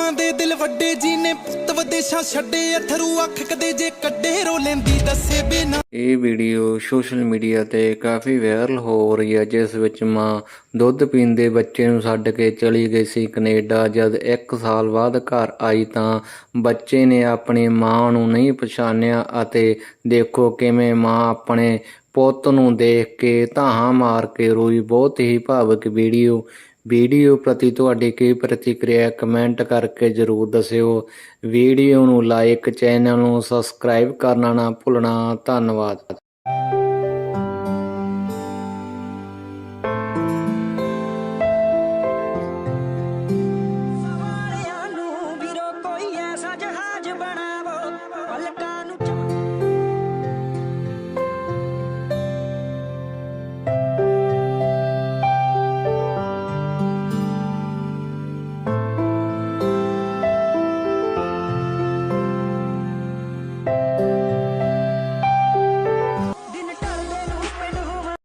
ਮਾਵਾਂ ਦੇ ਦਿਲ ਵੱਡੇ ਜੀ ਨੇ ਪੁੱਤ ਵਿਦੇਸ਼ਾਂ ਛੱਡੇ ਅਥਰੂ ਅੱਖ ਕਦੇ ਜੇ ਕੱਢੇ ਰੋ ਲੈਂਦੀ ਦੱਸੇ ਬਿਨਾ। ਇਹ ਵੀਡੀਓ ਸੋਸ਼ਲ ਮੀਡੀਆ ਤੇ ਕਾਫੀ ਵਾਇਰਲ ਹੋ ਰਹੀ ਹੈ, ਜਿਸ ਵਿੱਚ ਮਾਂ ਦੁੱਧ ਪੀਂਦੇ ਬੱਚੇ ਨੂੰ ਛੱਡ ਕੇ ਚਲੀ ਗਈ ਸੀ ਕੈਨੇਡਾ। ਜਦ 1 ਸਾਲ ਬਾਅਦ ਘਰ ਆਈ ਤਾਂ ਬੱਚੇ ਨੇ ਆਪਣੀ ਮਾਂ ਨੂੰ ਨਹੀਂ ਪਛਾਣਿਆ ਅਤੇ ਦੇਖੋ ਕਿਵੇਂ ਮਾਂ ਆਪਣੇ ਪੁੱਤ ਨੂੰ ਦੇਖ ਕੇ ਧਾਹਾਂ ਮਾਰ ਕੇ ਰੋਈ। ਬਹੁਤ ਹੀ ਭਾਵੁਕ ਵੀਡੀਓ ਵੀਡੀਓ ਪ੍ਰਤੀ ਤੁਹਾਡੀ ਕੀ ਪ੍ਰਤੀਕਿਰਿਆ, ਕਮੈਂਟ ਕਰਕੇ ਜ਼ਰੂਰ ਦੱਸਿਓ। ਵੀਡੀਓ ਨੂੰ ਲਾਈਕ ਚੈਨਲ ਨੂੰ ਸਬਸਕ੍ਰਾਈਬ ਕਰਨਾ ਨਾ ਭੁੱਲਣਾ। ਧੰਨਵਾਦ।